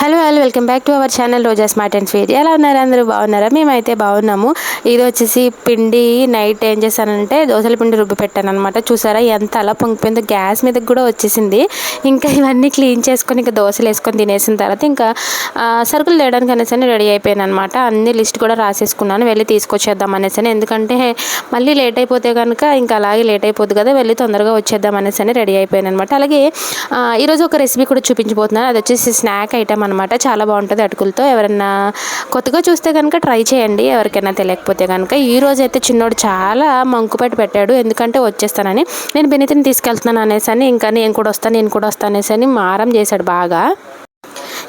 Hello hello welcome back to our channel Roja smart and sweet ఎలా ఉన్నారు అందరూ? బాగున్నారా? మేమైతే బాగున్నాము. ఇది వచ్చేసి పిండి నైట్ ఏం చేశానంటే దోశల పిండి రుబ్బి పెట్టాను అనమాట చూసారా? ఎంత అలా పొంగిపోయిందో. గ్యాస్ మీదకి కూడా వచ్చేసింది. ఇంకా ఇవన్నీ క్లీన్ చేసుకొని ఇంకా దోశలు వేసుకొని తినేసిన తర్వాత ఇంకా సరుకులు తేయడానికి అనేసి రెడీ అయిపోయాను అనమాట అన్ని లిస్ట్ కూడా రాసేసుకున్నాను. వెళ్ళి తీసుకొచ్చేద్దాం అనేసి ఎందుకంటే మళ్ళీ లేట్ అయిపోతే కనుక ఇంకా అలాగే లేట్ అయిపోద్ది కదా. వెళ్ళి తొందరగా వచ్చేద్దాం అనేసి రెడీ అయిపోయాను అనమాట అలాగే ఈరోజు ఒక రెసిపీ కూడా చూపించబోతున్నాను. అది వచ్చేసి స్నాక్ ఐటమ్ అనమాట చాలా బాగుంటుంది అటుకులతో. ఎవరైనా కొత్తగా చూస్తే కనుక ట్రై చేయండి. ఎవరికైనా తెలియకపోతే కనుక ఈ రోజు అయితే చిన్నోడు చాలా మంకుపెట్టి పెట్టాడు. ఎందుకంటే వచ్చేస్తానని. నేను బెనితిని తీసుకెళ్తున్నాను అనేసి అని ఇంకా నేను కూడా వస్తాను నేను కూడా వస్తాను అనేసి అని మారం చేశాడు బాగా.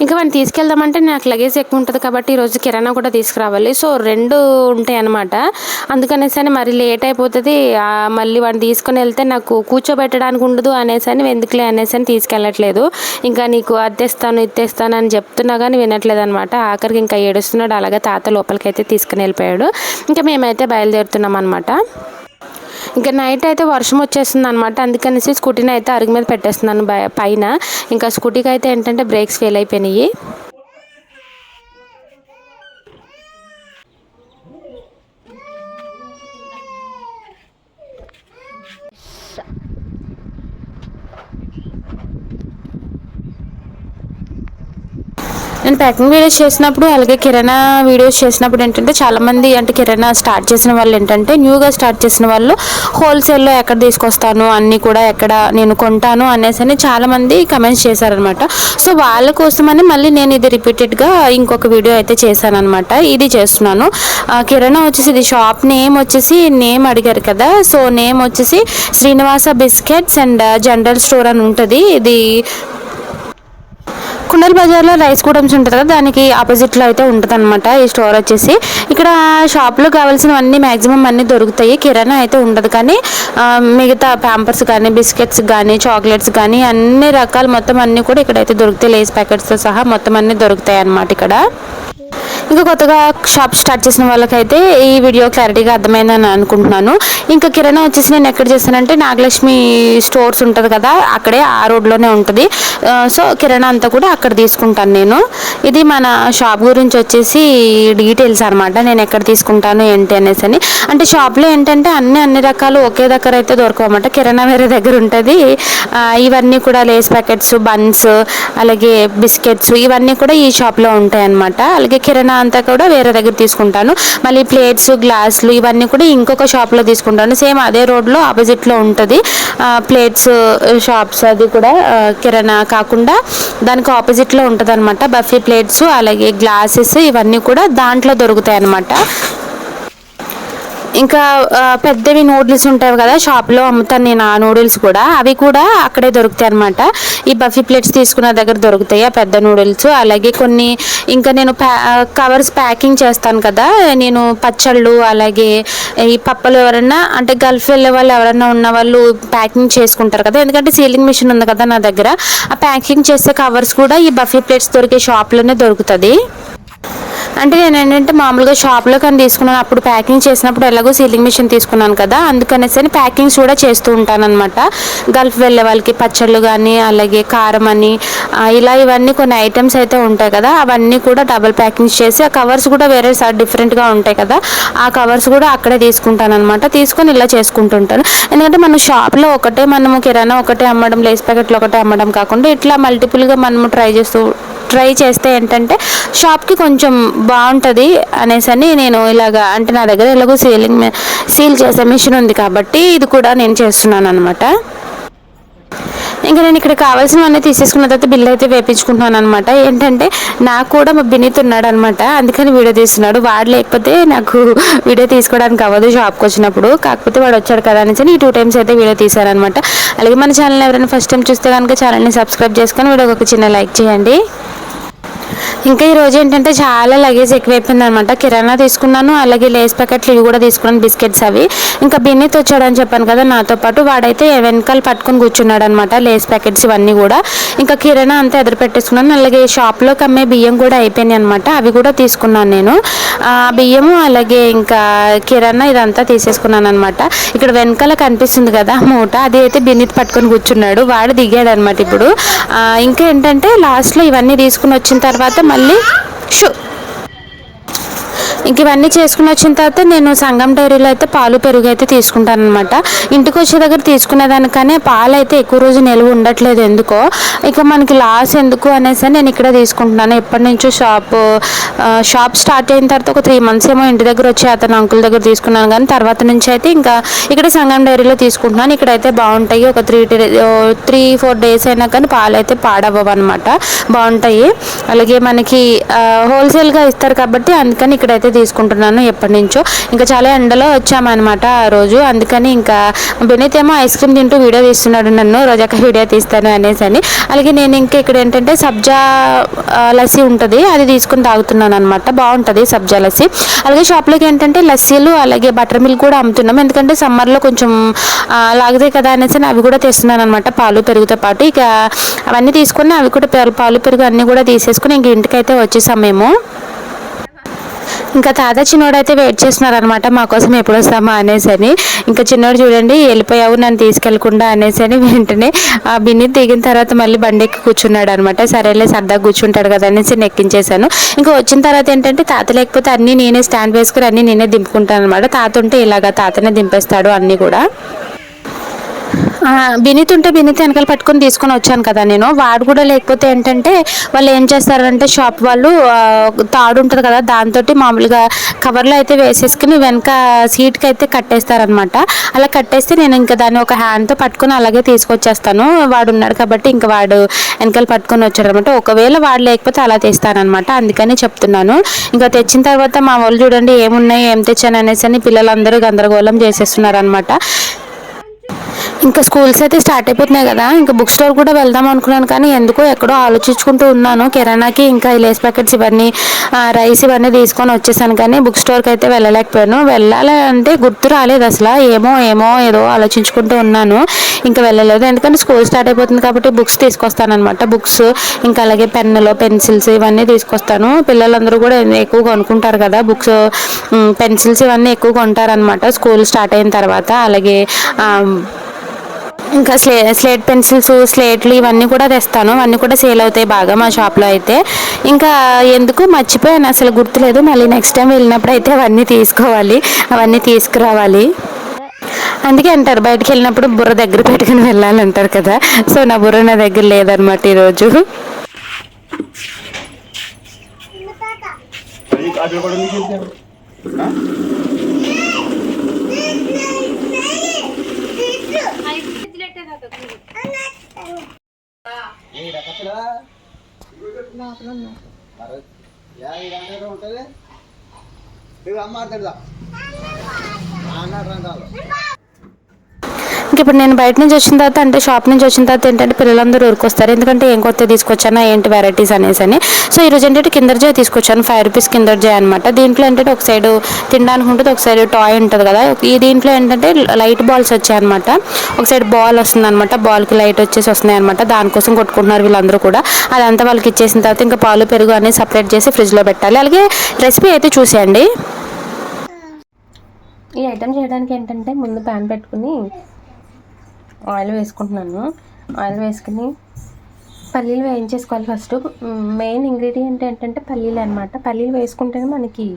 ఇంకా వాడిని తీసుకెళ్దామంటే నాకు లగేజ్ ఎక్కువ ఉంటుంది కాబట్టి ఈరోజు కిరాణా కూడా తీసుకురావాలి. సో రెండు ఉంటాయి అనమాట అందుకనేసి అని మరి లేట్ అయిపోతుంది. మళ్ళీ వాడిని తీసుకుని వెళ్తే నాకు కూర్చోబెట్టడానికి ఉండదు అనేసి అని ఎందుకులే అనేసి అని తీసుకెళ్ళట్లేదు. ఇంకా నీకు అద్దెస్తాను ఇత్తేస్తాను అని చెప్తున్నా కానీ వినట్లేదు అనమాట ఆఖరికి ఇంకా ఏడుస్తున్నాడు. అలాగే తాత లోపలికి అయితే తీసుకుని వెళ్ళిపోయాడు. ఇంకా మేమైతే బయలుదేరుతున్నాం అనమాట ఇంకా నైట్ అయితే వర్షం వచ్చేస్తుంది అనమాట అందుకనేసి స్కూటీని అయితే అరుగు మీద పెట్టేస్తున్నాను పైన. ఇంకా స్కూటీకి అయితే ఏంటంటే బ్రేక్స్ ఫెయిల్ అయిపోయినాయి. నేను ప్యాకింగ్ వీడియోస్ చేసినప్పుడు అలాగే కిరాణా వీడియోస్ చేసినప్పుడు ఏంటంటే చాలామంది అంటే కిరాణా స్టార్ట్ చేసిన వాళ్ళు ఏంటంటే న్యూగా స్టార్ట్ చేసిన వాళ్ళు హోల్సేల్లో ఎక్కడ తీసుకొస్తాను అన్నీ కూడా ఎక్కడ నేను కొంటాను అనేసి అని చాలామంది కమెంట్స్ చేశారనమాట. సో వాళ్ళ కోసమని మళ్ళీ నేను ఇది రిపీటెడ్గా ఇంకొక వీడియో అయితే చేశాను అనమాట ఇది చేస్తున్నాను. కిరాణా వచ్చేసి ఇది షాప్ నేమ్ వచ్చేసి నేమ్ అడిగారు కదా. సో నేమ్ వచ్చేసి Srinivasa biscuits and general store అని ఉంటుంది. ఇది కుండల్ బజార్లో రైస్ కూడమ్స్ ఉంటుంది కదా దానికి ఆపోజిట్లో అయితే ఉంటుంది అనమాట ఈ స్టోర్ వచ్చేసి. ఇక్కడ షాప్లో కావాల్సినవన్నీ మ్యాక్సిమం అన్నీ దొరుకుతాయి. కిరాణా అయితే ఉండదు కానీ మిగతా ప్యాంపర్స్ కానీ బిస్కెట్స్ కానీ చాక్లెట్స్ కానీ అన్ని రకాలు మొత్తం అన్నీ కూడా ఇక్కడైతే దొరుకుతాయి. లేస్ ప్యాకెట్స్తో సహా మొత్తం అన్నీ దొరుకుతాయి అన్నమాట ఇక్కడ. ఇంకా కొత్తగా షాప్ స్టార్ట్ చేసిన వాళ్ళకైతే ఈ వీడియో క్లారిటీగా అర్థమైందని అనుకుంటున్నాను. ఇంకా కిరాణా వచ్చేసి నేను ఎక్కడ చేశానంటే నాగలక్ష్మి స్టోర్స్ ఉంటుంది కదా అక్కడే ఆ రోడ్లోనే ఉంటుంది. సో కిరాణా అంతా కూడా అక్కడ తీసుకుంటాను నేను. ఇది మన షాప్ గురించి వచ్చేసి డీటెయిల్స్ అనమాట నేను ఎక్కడ తీసుకుంటాను ఏంటి అనేసి అని. అంటే షాప్లో ఏంటంటే అన్ని అన్ని రకాలు ఒకే దగ్గర అయితే దొరకవన్నమాట. కిరాణా వేరే దగ్గర ఉంటుంది. ఇవన్నీ కూడా లేస్ ప్యాకెట్స్ బన్స్ అలాగే బిస్కెట్స్ ఇవన్నీ కూడా ఈ షాప్లో ఉంటాయి అనమాట అలాగే కిరాణా అంతా కూడా వేరే దగ్గర తీసుకుంటాను. మళ్ళీ ప్లేట్స్ గ్లాసులు ఇవన్నీ కూడా ఇంకొక షాప్లో తీసుకుంటాను. సేమ్ అదే రోడ్లో ఆపోజిట్లో ఉంటుంది. ప్లేట్స్ షాప్స్ అది కూడా కిరాణా కాకుండా దానికి ఆపోజిట్లో ఉంటుంది అనమాట బఫీ ప్లేట్స్ అలాగే గ్లాసెస్ ఇవన్నీ కూడా దాంట్లో దొరుకుతాయి అనమాట ఇంకా పెద్దవి నూడిల్స్ ఉంటాయి కదా షాప్లో అమ్ముతాను నేను ఆ నూడిల్స్ కూడా. అవి కూడా అక్కడే దొరుకుతాయి అనమాట ఈ బఫీ ప్లేట్స్ తీసుకున్న దగ్గర దొరుకుతాయి ఆ పెద్ద నూడిల్స్ అలాగే కొన్ని ఇంకా నేను కవర్స్ ప్యాకింగ్ చేస్తాను కదా నేను పచ్చళ్ళు అలాగే ఈ పప్పలు ఎవరన్నా అంటే గల్ఫ్ వెళ్ళే వాళ్ళు ఎవరన్నా ఉన్న వాళ్ళు ప్యాకింగ్ చేసుకుంటారు కదా ఎందుకంటే సీలింగ్ మిషన్ ఉంది కదా నా దగ్గర. ఆ ప్యాకింగ్ చేసే కవర్స్ కూడా ఈ బఫీ ప్లేట్స్ దొరికే షాప్లోనే దొరుకుతుంది. అంటే నేను ఏంటంటే మామూలుగా షాప్లో కానీ తీసుకున్నాను. అప్పుడు ప్యాకింగ్ చేసినప్పుడు ఎలాగో సీలింగ్ మిషన్ తీసుకున్నాను కదా. అందుకనేసి ప్యాకింగ్స్ కూడా చేస్తూ ఉంటాను అనమాట గల్ఫ్ వెళ్ళే వాళ్ళకి పచ్చళ్ళు కానీ అలాగే కారం అని ఇలా ఇవన్నీ కొన్ని ఐటమ్స్ అయితే ఉంటాయి కదా. అవన్నీ కూడా డబల్ ప్యాకింగ్స్ చేసి ఆ కవర్స్ కూడా వేరే సార్ డిఫరెంట్గా ఉంటాయి కదా. ఆ కవర్స్ కూడా అక్కడే తీసుకుంటాను అనమాట తీసుకొని ఇలా చేసుకుంటుంటాను. ఎందుకంటే మన షాప్లో ఒకటే మనము కిరాణా ఒకటే అమ్మడం లేస్ ప్యాకెట్లు ఒకటే అమ్మడం కాకుండా ఇట్లా మల్టిపుల్గా మనము ట్రై చేస్తూ ట్రై చేస్తే ఏంటంటే షాప్కి కొంచెం బాగుంటుంది అనేసి అని నేను ఇలాగా అంటే నా దగ్గర ఎలాగో సీలింగ్ సీల్ చేసే మిషన్ ఉంది కాబట్టి ఇది కూడా నేను చేస్తున్నాను అనమాట ఇంకా నేను ఇక్కడ కావాల్సినవన్నీ తీసేసుకున్న తర్వాత బిల్లు అయితే వేపించుకుంటున్నాను అనమాట ఏంటంటే నాకు కూడా మా బినీత్ ఉన్నాడు అనమాట అందుకని వీడియో తీస్తున్నాడు. వాడు లేకపోతే నాకు వీడియో తీసుకోవడానికి అవ్వదు షాప్కి వచ్చినప్పుడు. కాకపోతే వాడు వచ్చాడు కదా అని ఈ టూ టైమ్స్ అయితే వీడియో తీశారనమాట అలాగే మన ఛానల్ ఎవరైనా ఫస్ట్ టైం చూస్తే కనుక ఛానల్ని సబ్స్క్రైబ్ చేసుకొని వీడియోకి ఒక చిన్న లైక్ చేయండి. ఇంకా ఈరోజు ఏంటంటే చాలా లగేజ్ ఎక్కువైపోయింది అనమాట కిరాణా తీసుకున్నాను అలాగే లేస్ ప్యాకెట్లు ఇవి కూడా తీసుకున్నాను బిస్కెట్స్ అవి. ఇంకా బిన్నీత్ వచ్చాడని చెప్పాను కదా నాతో పాటు వాడైతే వెనకాల పట్టుకొని కూర్చున్నాడు అనమాట లేస్ ప్యాకెట్స్ ఇవన్నీ కూడా. ఇంకా కిరాణా అంతా ఎదురు పెట్టేసుకున్నాను అలాగే షాప్లోకి అమ్మే బియ్యం కూడా అయిపోయినాయి అనమాట అవి కూడా తీసుకున్నాను నేను. ఆ బియ్యము అలాగే ఇంకా కిరాణా ఇదంతా తీసేసుకున్నాను అనమాట ఇక్కడ వెనకాల కనిపిస్తుంది కదా మూట అది అయితే బిన్నీత్ పట్టుకొని కూర్చున్నాడు వాడు దిగాడు అనమాట ఇప్పుడు ఇంకా ఏంటంటే లాస్ట్లో ఇవన్నీ తీసుకుని వచ్చిన తర్వాత మళ్ళీ షూ ఇంక ఇవన్నీ చేసుకుని వచ్చిన తర్వాత నేను సంగం డైరీలో అయితే పాలు పెరుగు అయితే తీసుకుంటాను అనమాట ఇంటికి వచ్చే దగ్గర తీసుకునేదానికనే పాలు అయితే ఎక్కువ రోజు నిల్వ ఉండట్లేదు ఎందుకో. ఇక మనకి లాస్ ఎందుకు అనేసి నేను ఇక్కడ తీసుకుంటున్నాను. ఎప్పటి నుంచో షాప్ షాప్ స్టార్ట్ అయిన తర్వాత ఒక త్రీ మంత్స్ ఏమో ఇంటి దగ్గర వచ్చి అతను అంకుల్ దగ్గర తీసుకున్నాను. కానీ తర్వాత నుంచి అయితే ఇంకా ఇక్కడ సంగం డైరీలో తీసుకుంటున్నాను. ఇక్కడైతే బాగుంటాయి. ఒక త్రీ త్రీ ఫోర్ డేస్ అయినా కానీ పాలు అయితే పాడవ్వవు అనమాట బాగుంటాయి. అలాగే మనకి హోల్సేల్గా ఇస్తారు కాబట్టి అందుకని ఇక్కడ అయితే తీసుకుంటున్నాను ఎప్పటి నుంచో. ఇంకా చాలా ఎండలో వచ్చామన్నమాట ఆ రోజు. అందుకని ఇంకా బెనీత్ ఏమో ఐస్ క్రీమ్ తింటూ వీడియో తీస్తున్నాడు నన్ను. రోజాక వీడియో తీస్తాను అనేసి అని. అలాగే నేను ఇంకా ఇక్కడ ఏంటంటే సబ్జా లస్సీ ఉంటుంది. అది తీసుకుని తాగుతున్నాను అనమాట బాగుంటుంది సబ్జా లస్సీ. అలాగే షాప్లోకి ఏంటంటే లస్సీలు అలాగే బటర్ మిల్క్ కూడా అమ్ముతున్నాం. ఎందుకంటే సమ్మర్లో కొంచెం ఆ, కదా అనేసి అవి కూడా తెస్తున్నాను అనమాట పాలు పెరుగుతో పాటు. ఇక అవన్నీ తీసుకుని అవి కూడా పాలు- పాలు పెరుగు అన్నీ కూడా తీసేసుకుని ఇంక ఇంటికైతే వచ్చేసాం మేము. ఇంకా తాత చిన్నోడు అయితే వెయిట్ చేస్తున్నారు అనమాట మా కోసం ఎప్పుడు వస్తామా అనేసి అని ఇంకా చిన్నోడు చూడండి వెళ్ళిపోయావు నన్ను తీసుకెళ్ళకుండా అనేసి అని వెంటనే ఆ బిన్ని దిగిన తర్వాత మళ్ళీ బండి కూర్చున్నాడు అనమాట సరేలే సరదాగా కూర్చుంటాడు కదా అనేసి నెక్కించేశాను. ఇంకా వచ్చిన తర్వాత ఏంటంటే తాత లేకపోతే అన్నీ నేనే స్టాండ్ వేసుకుని అన్నీ నేనే దింపుకుంటాను అనమాట తాత ఉంటే ఇలాగా తాతనే దింపేస్తాడు అన్నీ కూడా. బినీత్ ఉంటే బినీత్ వెనకాల పట్టుకొని తీసుకొని వచ్చాను కదా నేను. వాడు కూడా లేకపోతే ఏంటంటే వాళ్ళు ఏం చేస్తారంటే షాప్ వాళ్ళు తాడు ఉంటుంది కదా దాంతో మామూలుగా కవర్లో అయితే వేసేసుకుని వెనక సీట్కి అయితే కట్టేస్తారనమాట అలా కట్టేస్తే నేను ఇంకా దాన్ని ఒక హ్యాండ్తో పట్టుకొని అలాగే తీసుకొచ్చేస్తాను. వాడు ఉన్నాడు కాబట్టి ఇంకా వాడు వెనకాల పట్టుకొని వచ్చాడు అనమాట ఒకవేళ వాడు లేకపోతే అలా తీస్తానమాట అందుకని చెప్తున్నాను. ఇంకా తెచ్చిన తర్వాత మా వాళ్ళు చూడండి ఏమున్నాయి ఏం తెచ్చాను అనేసి అని పిల్లలందరూ గందరగోళం చేసేస్తున్నారు అనమాట ఇంకా స్కూల్స్ అయితే స్టార్ట్ అయిపోతున్నాయి కదా ఇంకా బుక్ స్టోర్ కూడా వెళ్దాం అనుకున్నాను కానీ ఎందుకో ఎక్కడో ఆలోచించుకుంటూ ఉన్నాను. కిరాణాకి ఇంకా లేస్ ప్యాకెట్స్ ఇవన్నీ రైస్ ఇవన్నీ తీసుకొని వచ్చేసాను కానీ బుక్ స్టోర్కి అయితే వెళ్ళలేకపోయాను. వెళ్ళాలి అంటే గుర్తు రాలేదు అసలు ఏమో ఏమో ఏదో ఆలోచించుకుంటూ ఉన్నాను. ఇంకా వెళ్ళలేదు ఎందుకంటే స్కూల్ స్టార్ట్ అయిపోతుంది కాబట్టి బుక్స్ తీసుకొస్తానమాట బుక్స్ ఇంకా అలాగే పెన్నులు పెన్సిల్స్ ఇవన్నీ తీసుకొస్తాను. పిల్లలందరూ కూడా ఎక్కువ కొనుక్కుంటారు కదా బుక్స్ పెన్సిల్స్ ఇవన్నీ ఎక్కువ కొంటారనమాట స్కూల్ స్టార్ట్ అయిన తర్వాత. అలాగే ఇంకా స్లే స్లేట్ పెన్సిల్స్ స్లేట్లు ఇవన్నీ కూడా తెస్తాను. అవన్నీ కూడా సేల్ అవుతాయి బాగా మా షాప్లో అయితే. ఇంకా ఎందుకు మర్చిపోయాను అసలు గుర్తులేదు. మళ్ళీ నెక్స్ట్ టైం వెళ్ళినప్పుడు అయితే అవన్నీ తీసుకోవాలి. అవన్నీ తీసుకురావాలి. అందుకే అంటారు బయటకు వెళ్ళినప్పుడు బుర్ర దగ్గర పెట్టుకుని వెళ్ళాలంటారు కదా. సో నా బుర్ర నా దగ్గర లేదనమాట ఈరోజు. అది కూడా నీకు వెళ్తాను ఉంటుంది? ఇవి అమ్మ ఆడతాడుదా అన్నాడు రంగాలు ఇంక ఇప్పుడు నేను బయట నుంచి వచ్చిన తర్వాత అంటే షాప్ నుంచి వచ్చిన తర్వాత ఏంటంటే పిల్లలందరూ ఊరికొస్తారు. ఎందుకంటే ఏం కొత్త తీసుకొచ్చానా ఏంటి వెరైటీస్ అనేసి అని. సో ఈరోజు ఏంటంటే కిందర్ జాయ్ తీసుకొచ్చాను. ఫైవ్ రూపీస్ కిందర్ జాయ్ అనమాట దీంట్లో ఏంటంటే ఒక సైడ్ తినడానికి ఉంటుంది ఒక సైడ్ టాయ్ ఉంటుంది కదా. ఈ దీంట్లో ఏంటంటే లైట్ బాల్స్ వచ్చాయి అనమాట ఒక సైడ్ బాల్ వస్తుంది అనమాట బాల్కి లైట్ వచ్చేసి వస్తున్నాయి అనమాట దానికోసం కొట్టుకుంటున్నారు వీళ్ళందరూ కూడా. అదంతా వాళ్ళకి ఇచ్చేసిన తర్వాత ఇంకా పాలు పెరుగు అనేది సపరేట్ చేసి ఫ్రిడ్జ్లో పెట్టాలి. అలాగే రెసిపీ అయితే చూసేయండి. ఈ ఐటమ్ చేయడానికి ఏంటంటే ముందు ప్యాన్ పెట్టుకుని ఆయిల్ వేసుకుంటున్నాను. ఆయిల్ వేసుకుని పల్లీలు వేయించేసుకోవాలి ఫస్ట్. మెయిన్ ఇంగ్రీడియంట్ ఏంటంటే పల్లీలు అనమాట పల్లీలు వేసుకుంటేనే మనకి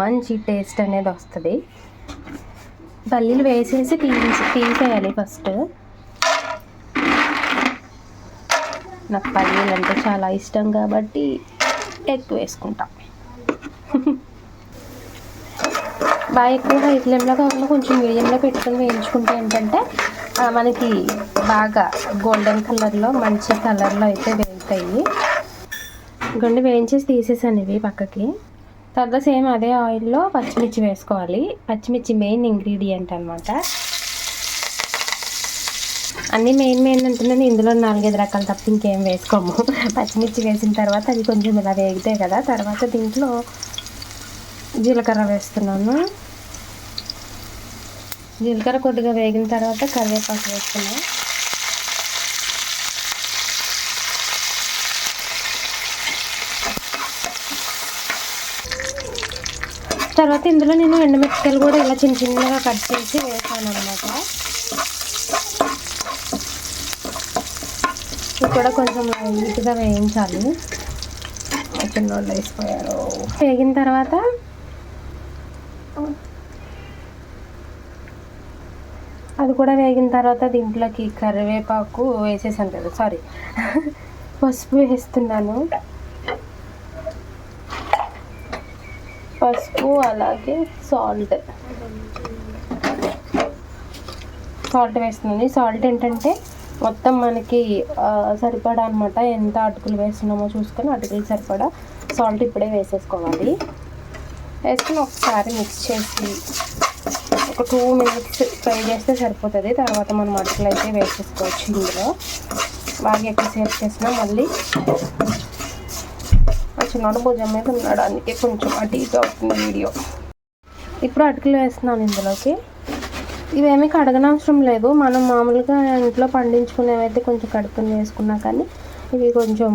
మంచి టేస్ట్ అనేది వస్తుంది. పల్లీలు వేసేసి తీసి తీసేయాలి ఫస్ట్. నాకు పల్లీలు అంటే చాలా ఇష్టం కాబట్టి ఎక్కువ వేసుకుంటాం. బాగా ఎక్కువ హై ఫ్లేమ్లో కాకుండా కొంచెం మీడియంలో పెట్టుకొని వేయించుకుంటే ఏంటంటే మనకి బాగా గోల్డెన్ కలర్లో మంచి కలర్లో అయితే వేగుతాయి. గుండె వేయించేసి తీసేసాను ఇవి పక్కకి. తర్వాత సేమ్ అదే ఆయిల్లో పచ్చిమిర్చి వేసుకోవాలి. పచ్చిమిర్చి మెయిన్ ఇంగ్రీడియంట్ అనమాట అన్నీ మెయిన్ మెయిన్ ఉంటుందని ఇందులో నాలుగైదు రకాలు తప్ప ఇంకేం వేసుకోము. పచ్చిమిర్చి వేసిన తర్వాత అది కొంచెం ఇలా వేగుతాయి కదా. తర్వాత దీంట్లో జీలకర్ర వేస్తున్నాను. జీలకర్ర కొద్దిగా వేగిన తర్వాత కరివేపాకు వేస్తున్నాను తర్వాత ఇందులో నేను ఎండుమిరపకాయలు కూడా ఇలా చిన్న చిన్నగా కట్ చేసి వేసాను అనమాట ఇవి కూడా కొంచెం లైట్గా వేయించాలి. చిన్నోళ్ళు వేసిపోయారు. వేగిన తర్వాత అది కూడా వేగిన తర్వాత దీంట్లోకి కరివేపాకు వేసేసాను కదా సారీ పసుపు వేస్తున్నాను. పసుపు అలాగే సాల్ట్ సాల్ట్ వేస్తున్నాను. సాల్ట్ ఏంటంటే మొత్తం మనకి సరిపడా అనమాట ఎంత అటుకులు వేస్తున్నామో చూసుకొని అటుకులు సరిపడా సాల్ట్ ఇప్పుడే వేసేసుకోవాలి. వేసుకుని ఒకసారి మిక్స్ చేసి ఒక టూ మినిట్స్ ఫ్రై చేస్తే సరిపోతుంది. తర్వాత మనం అటుకులు అయితే వేసేసుకోవచ్చు ఇందులో. బాగా ఎక్కువసేపు చేసినా మళ్ళీ ఆ భోజనం భుజం మీద ఉన్నాడు అందుకే కొంచెం అటు ఇటు అవుతుంది వీడియో. ఇప్పుడు అటుకులు వేస్తున్నాను ఇందులోకి. ఇవేమీ కడగనవసరం లేదు. మనం మామూలుగా ఇంట్లో పండించుకునేవైతే కొంచెం కడుపుని వేసుకున్నా కానీ ఇవి కొంచెం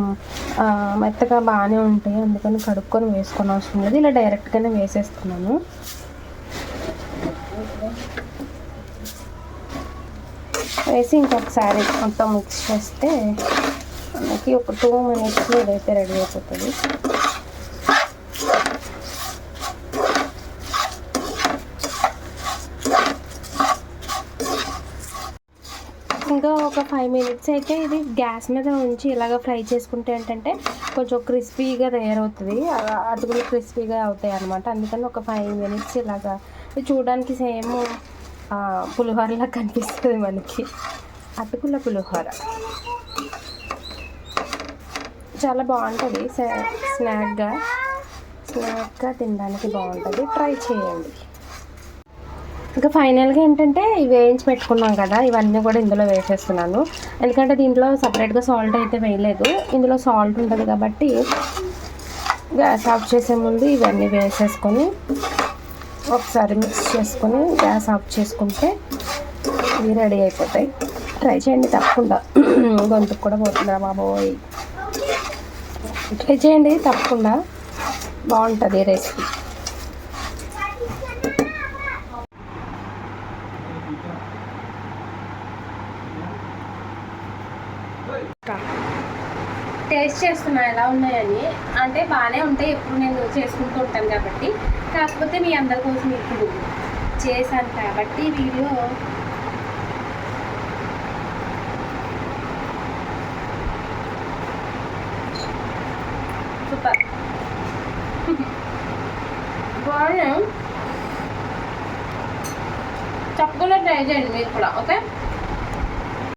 మెత్తగా బాగానే ఉంటాయి. అందుకని కడుక్కొని వేసుకొని అవసరం లేదు. ఇలా డైరెక్ట్గానే వేసేస్తున్నాను. వేసి ఇంకొకసారి మొత్తం మిక్స్ చేస్తే మనకి ఒక టూ మినిట్స్లో ఇదైతే రెడీ అయిపోతుంది. ఇంకా ఒక ఫైవ్ మినిట్స్ అయితే ఇది గ్యాస్ మీద ఉంచి ఇలాగ ఫ్రై చేసుకుంటే ఏంటంటే కొంచెం క్రిస్పీగా తయారవుతుంది. అటుకులు క్రిస్పీగా అవుతాయి అనమాట అందుకని ఒక ఫైవ్ మినిట్స్ ఇలాగా చూడడానికి సేమ్ పులిహోరలా కనిపిస్తుంది మనకి. అటుకుల పులిహోర. చాలా బాగుంటుంది. స్నాక్గా స్నాక్గా తినడానికి బాగుంటుంది. ట్రై చేయండి. ఇంకా ఫైనల్గా ఏంటంటే ఇవి వేయించి పెట్టుకున్నాం కదా ఇవన్నీ కూడా ఇందులో వేసేస్తున్నాను. ఎందుకంటే దీంట్లో సపరేట్గా సాల్ట్ అయితే వేయలేదు. ఇందులో సాల్ట్ ఉంటుంది కాబట్టి గ్యాస్ ఆఫ్ చేసే ముందు ఇవన్నీ వేసేసుకొని ఒకసారి మిక్స్ చేసుకొని గ్యాస్ ఆఫ్ చేసుకుంటే ఇవి రెడీ అయిపోతాయి. ట్రై చేయండి తప్పకుండా. గొంతుకు కూడా పోతుందా బాబోయ్. ట్రై చేయండి తప్పకుండా. బాగుంటుంది ఈ రెసిపీ. టేస్ట్ చేస్తున్నా ఎలా ఉన్నాయని. అంటే బాగానే ఉంటాయి ఎప్పుడు నేను చేసుకుంటూ ఉంటాను కాబట్టి. కాకపోతే మీ అందరి కోసం ఇప్పుడు చేశాను కాబట్టి వీడియో